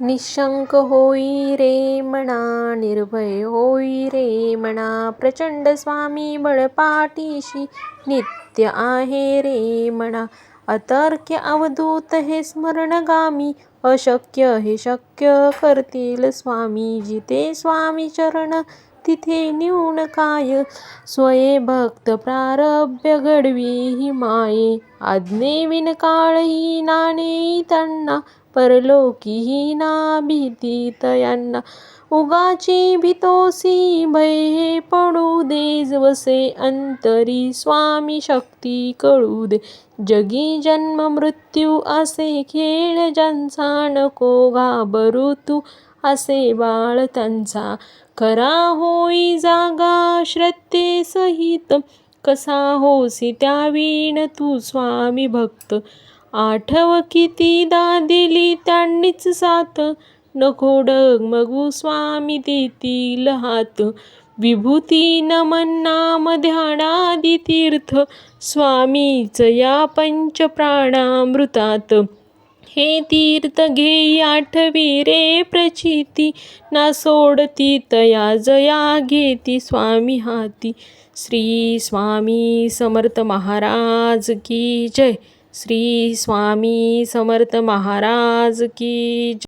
निशंक होई रे म्हणा निर्भय होई रे म्हणा प्रचंड स्वामी बळपाठीशी नित्य आहे रे म्हणा अतर्क्य अवधूत हे स्मरणगामी अशक्य हे शक्य करतील स्वामी. जिथे स्वामी चरण तिथे नेऊन काय? स्वये भक्त प्रारभ्य घडवी ही माये. आज्ञेविन काळही नाणे त्यांना परलोकीही ना भीती तयांना. उगाची भीतोसी भय हे पडू दे जवसे अंतरी स्वामी शक्ती कळू दे. जगी जन्म मृत्यू असे खेळ ज्यांचा नको घाबरू तू. असे बाळ त्यांचा खरा होई जागा श्रद्धेसहित कसा होसी त्या वीण तू स्वामी भक्त. आठव किती दा दिली त्यांनीच साथ. नको डगमगू स्वामी देतील हात. विभूती नमन नाम ध्यानादि तीर्थ. स्वामीच या पंच प्राणामृतात हे तीर्थ घेई आठवी रे प्रचिती. ना सोडती तया जया घेती स्वामी हाती. श्री स्वामी समर्थ महाराज की जय. श्री स्वामी समर्थ महाराज की जय.